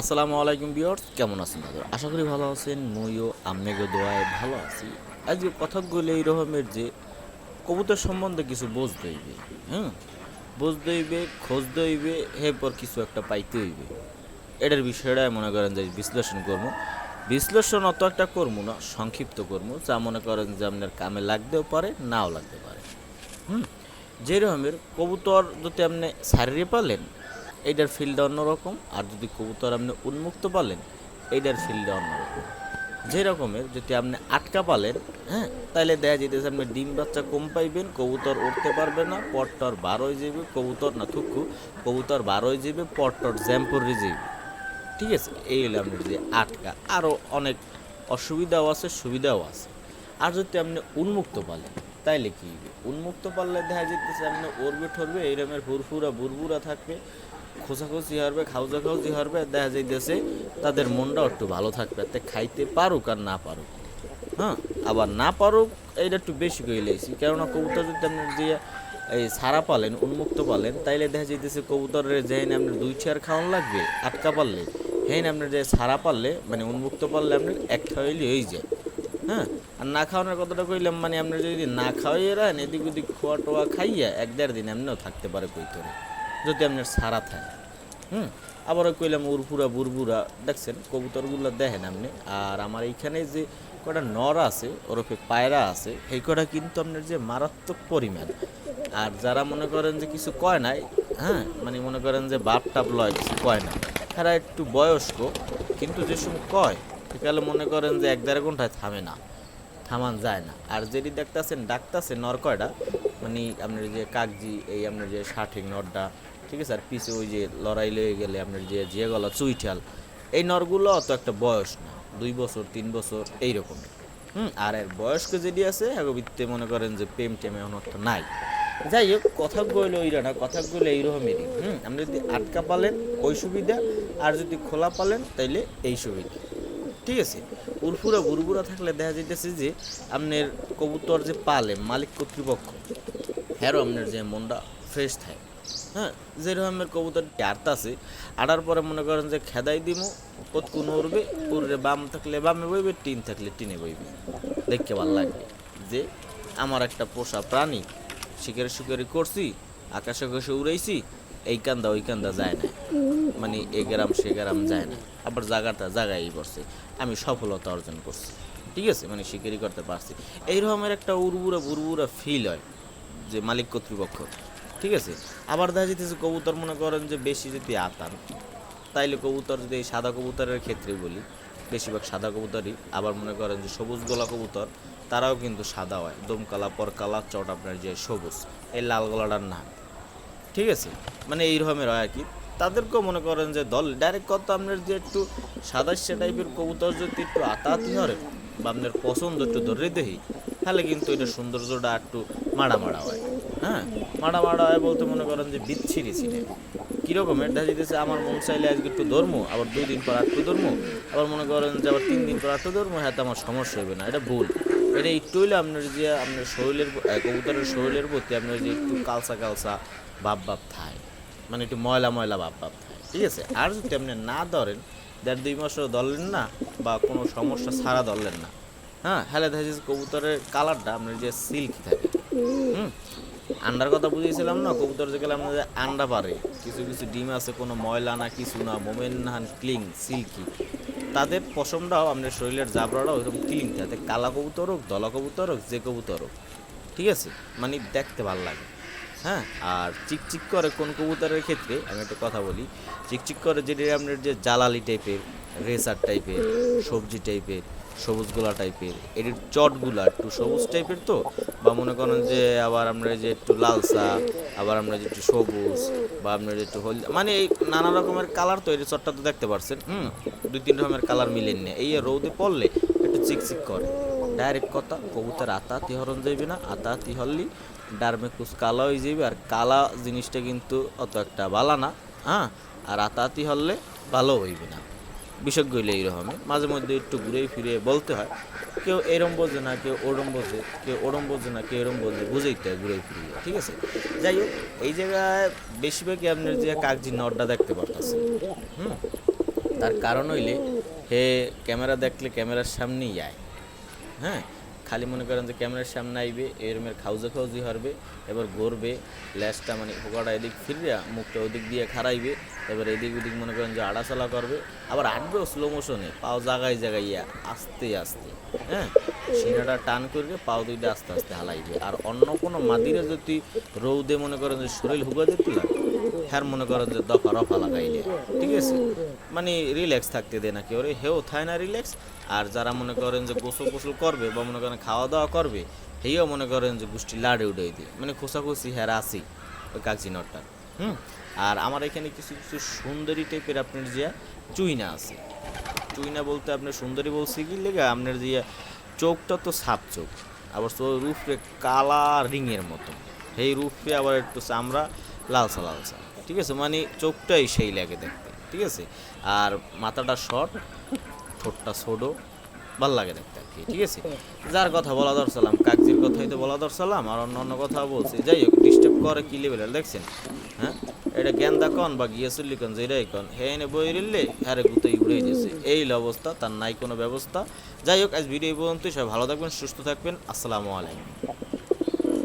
আসসালামু আলাইকুম বিয়র্স কেমন আছেন দাদা আশা করি ভালো আছেন, মইও, আম্মেগো দোয়ায় ভালো আছি। আজকে কথাগুলো এই রকমের যে কবুতর সম্বন্ধে কিছু বুঝতে হইবে হ্যাঁ বুঝতে হইবে, খুঁজতে হইবে, এরপর কিছু একটা পাইতে হইবে। এটার বিষয়টা মনে করেন যে বিশ্লেষণ করব। বিশ্লেষণ অত একটা করব না, সংক্ষিপ্ত করব, যা মনে করেন যে আপনার কামে লাগতেও পারে, নাও লাগতে পারে, হুম? যে রকমের কবুতর যদি আপনি সারিয়ে পালেন এইটার ফিল্ডটা অন্যরকম। আর যদি কবুতর আপনি উন্মুক্ত পালেন এইটার ফিল্ডটা অন্যরকম। যে রকমের, যদি আপনি আটকা পালেন হ্যাঁ তাহলে দেখা যেতেছে আপনি ডিম বাচ্চা কম পাইবেন, কবুতর উঠতে পারবে না, পটটর বার হয়ে যাবে কবুতর না থুকু, কবুতর বার হয়ে যাবে পটটর জ্যাম্পরে যাবে ঠিক আছে, এই হলো আপনার যে আটকা। আরও অনেক অসুবিধাও আছে, সুবিধাও আছে। আর যদি আপনি উন্মুক্ত পালেন, তাইলে কি? উন্মুক্ত পারলে দেখা যেতেছে আপনি ওরবে ঠরবে এইরকমের হুরফুরা বুরবুরা থাকবে। খোঁচাখুচি হারবে খাউজা খাউজি হারবে, দেখা যাইতেছে তাদের মনটাও একটু ভালো থাকবে, তে খাইতে পারুক আর না পারুক। হ্যাঁ আবার না পারুক, এইটা একটু বেশি করে লেছি কেননা কবুতর যদি আপনার যে, এই সারা পালেন, উন্মুক্ত পালেন, তাইলে দেখা যাইতেছে কবুতরের যেহেন আপনার দুই চেয়ার খাওয়ান লাগবে, আটকা পারলে হেন আপনার যে সারা পারলে মানে উন্মুক্ত পারলে আপনার এক খাওয়াইলে হয়ে যায়। হ্যাঁ আর না খাওয়ানোর কথাটা কইলাম মানে আপনার যদি না খাওয়াইয়ে রাখেন, এদিক ওদিক খোয়া টোয়া খাইয়া এক দেড় দিন এমনিও থাকতে পারে কইতরে। যদি আপনার সারা থাকে। হুম? আবারও কইলাম উরপুরা বুরবুরা দেখছেন, কবুতরগুলো দেখেন আপনি। আর আমার এইখানে যে কটা নর আছে, ওরফে পায়রা আছে, এই কটা কিন্তু আপনার যে মারাত্মক পরিমাণ। আর যারা মনে করেন যে কিছু কয় নাই হ্যাঁ মানে মনে করেন যে বাপ টাপ লয়, কিছু কয় না, তারা একটু বয়স্ক, কিন্তু যে কয় সেকালে মনে করেন যে এক দেড় ঘন্টায় থামে না, থামান যায় না। আর যেটি দেখতেছেন, ডাকতেছে নর কয়টা মানে আপনার যে কাকজি, এই আপনার যে ষাঠিক নরটা ঠিক আছে? আর পিছে ওই যে লড়াই লয়ে গেলে আপনার যে যে গলা চুইঠাল, এই নরগুলো অত একটা বয়স না। দুই বছর, তিন বছর এইরকম হুম, আর এর বয়স্ক যেটি আছে এগোবিতে মনে করেন যে প্রেম টেমে অনর্থ নাই। যাই হোক, কথা কইলে ওইরা না, কথা কইলে এইরকমেরই হুম? আপনি যদি আটকা পালেন, ওই সুবিধা, আর যদি খোলা পালেন, তাইলে এই সুবিধা। ঠিক আছে? উরফুরা বুরবুরা থাকলে দেখা যাইতেছে যে, আপনার কবুতর যে পালে, মালিক কর্তৃপক্ষ, হ্যারো আপনার যে মনটা ফ্রেশ থাকে। হ্যাঁ যেরকমের কবুতর আটতাছে আটার পরে মনে করেন যে খেদাই দিমু কতকুন উড়বে উড়বে বাম থাকলে বামে বইবে, টিন থাকলে টিনে বইবে। দেখতে ভালো লাগবে। যে আমার একটা পোষা প্রাণী, শিকারি শিকারি করছি, আকাশে আকাশে উড়াইছি, এই কান্দা ওই কান্দা যায় না। মানে এ গ্রাম সে গ্রাম যায় না। আবার জায়গাটা জায়গায় পড়ছে। আমি সফলতা অর্জন করছি। ঠিক আছে? মানে শিকারি করতে পারছি। এই রকমের একটা উড়বুড়া বুড়বুড়া ফিল হয়, যে মালিক কর্তৃপক্ষ। ঠিক আছে? আবার দেখা যেতেছে কবুতর মনে করেন যে বেশি যদি আতান, তাইলে কবুতর যদি এই সাদা কবুতরের ক্ষেত্রে বলি, বেশিরভাগ সাদা কবুতরই। আবার মনে করেন যে সবুজ গলা কবুতর, তারাও কিন্তু সাদা হয়। দমকালা, পরকালা, চট আপনার যে সবুজ, এই লাল গলাটার নাম। ঠিক আছে? মানে এই রকমের হয় আর কি তাদেরকেও মনে করেন যে দল ডাইরেক্ট কত আপনার যে একটু সাদাস্যা টাইপের কবুতর যদি একটু আতাহাতি ধরে, বা আপনার পছন্দ একটু ধরে দেখি, তাহলে কিন্তু এটা সৌন্দর্যটা একটু মাড়া মাড়া হয়। হ্যাঁ? মাড়া মাড়া হয় বলতে মনে করেন যে বিচ্ছিরি ছিল। কীরকম? এটা যেতেছে আমার মন চাইলে আজকে একটু ধর্ম, আবার দুই দিন পর একটু ধর্ম, আবার মনে করেন যে আবার তিন দিন পর একটু ধর্ম হ্যাঁ আমার সমস্যা হবে না, এটা ভুল। এটা একটু হইলে আপনার যে আপনার শরীরের কবুতরের শরীরের প্রতি আপনার যে একটু কালসা কালসা ভাব ভাব থায় মানে একটু ময়লা ময়লা ভাব ভাব থাকে, ঠিক আছে? আর যদি আপনি না ধরেন, দেড় দুই মাসও ধরলেন না, বা কোনো সমস্যা ছাড়া ধরলেন না হ্যাঁ হ্যালে দেখা যাচ্ছে কবুতরের কালারটা আপনার যে সিল্ক থাকে, হুম? আন্ডার কথা বুঝিয়েছিলাম না, কবুতর যে গেলে আপনাদের আন্ডা পারে কিছু কিছু ডিম আছে, কোনো ময়লা না, কিছু না, মোমেন না, ক্লিং, সিল্কি। তাদের পশমটাও আপনার শরীরের জাবরাটাও ওইরকম ক্লিং থাকে। কালা কবুতর হোক দলা কবুতর হোক, যে কবুতর হোক, ঠিক আছে? মানে দেখতে ভালো লাগে হ্যাঁ? আর চিকচিক করে কোন কবুতরের ক্ষেত্রে, আমি একটা কথা বলি, চিকচিক করে যেটি আপনার যে জালালি টাইপের রেসার টাইপের সবজি টাইপের সবুজ গোলা টাইপের এটির চটগুলা একটু সবুজ টাইপের তো, বা মনে করেন যে আবার আমরা যে একটু লালসা আবার আমরা যে একটু সবুজ, বা আপনার একটু হলদে মানে এই নানা রকমের কালার তো এই চটটা তো দেখতে পারছেন, হুম? দুই তিন রকমের কালার মিলেন না। এই রৌদে পড়লে একটু চিকচিক করে। ডাইরেক্ট কথা, কবুতর আতাহাতি হরণ যাইবে না আতাহাতি হরলি ডারমে কুচ কালা হয়ে যাবে আর কালা জিনিসটা কিন্তু অত একটা ভালো না হ্যাঁ? আর আতাহাতি হরলে ভালো হইবে না। বিশেষজ্ঞ হইলে এইরকমের মাঝে মধ্যে একটু ঘুরে ফিরে বলতে হয়। কেউ এরম বোঝে না, কেউ ওরম বোঝে কেউ ওরম বোঝে না, কেউ এরম বোঝে বুঝেইতে হয় ঘুরে ফিরে ঠিক আছে? যাই হোক, এই জায়গায় বেশিরভাগই আপনার যে কাগজি নটটা দেখতে পারতেছে হুম? তার কারণ হইলে হে ক্যামেরা দেখলে ক্যামেরার সামনেই যায় হ্যাঁ? খালি মনে করেন যে ক্যামেরার সামনে আইবে, এরমের খাউজে খাউজি হারবে, এবার গড়বে ল্যাসটা মানে পোকাটা এদিক ফিরিয়া মুখটা ওদিক দিয়ে খারাইবে এবার এদিক ওদিক মনে করেন যে আড়াচলা করবে, আবার আটবেও স্লো মোশনে পাও জাগায় জাগাইয়া আস্তে আস্তে হ্যাঁ? সিনাটা টান করবে পাও দুইটা আস্তে আস্তে হালাইবে। আর অন্য কোনো মাদিরে যদি রৌদে মনে করেন যে শরীর হুগা দিতে হ্যার মনে করেন যে দফা রফা লাগাইলে, ঠিক আছে? মানে রিল্যাক্স থাকতে দে নাকি? ওরে হেও থায় না রিল্যাক্স আর যারা মনে করেন যে গোসল গোসল করবে বা মনে করেন খাওয়া দাওয়া করবে হেও মনে করেন যে গোষ্ঠী লাড়ে উঠে দিয়ে। মানে খোসাখুসি হ্যার আসি ওই কাকজি নটটা হুম? আর আমার এখানে কিছু কিছু সুন্দরী টাইপের আপনার যে চুইনা আছে। চুইনা বলতে আপনার সুন্দরী বলছি কি লেগে? আপনার যে চোখটা তো সাপ চোখ, আবার তো রূপে কালা রিংয়ের মতো। সেই রূপে আবার একটু চামড়া লালসা লালসা ঠিক আছে? মানে চোখটাই সেই লাগে দেখতে। ঠিক আছে? আর মাথাটা শর্ট ঠোঁটটা ছোটো। ভালো লাগে দেখতে আর কি, ঠিক আছে? যার কথা বলা দরসালাম কাকজির কথাই তো বলা দরসালাম আর অন্য অন্য কথা বলছি। যাই হোক ডিস্টার্ব করে কি লেভেলের দেখছেন? হ্যাঁ? এটা গেন্দা কন বা গিয়ে চল্লি কন, যেটাই কন, হে এনে বই রিললে হ্যাঁ গুতাই উড়ে দিয়েছে এই অবস্থা, তার নাই কোনো ব্যবস্থা। যাই হোক, আজ ভিডিও এই পর্যন্তই। সবাই ভালো থাকবেন, সুস্থ থাকবেন। আসসালামু আলাইকুম।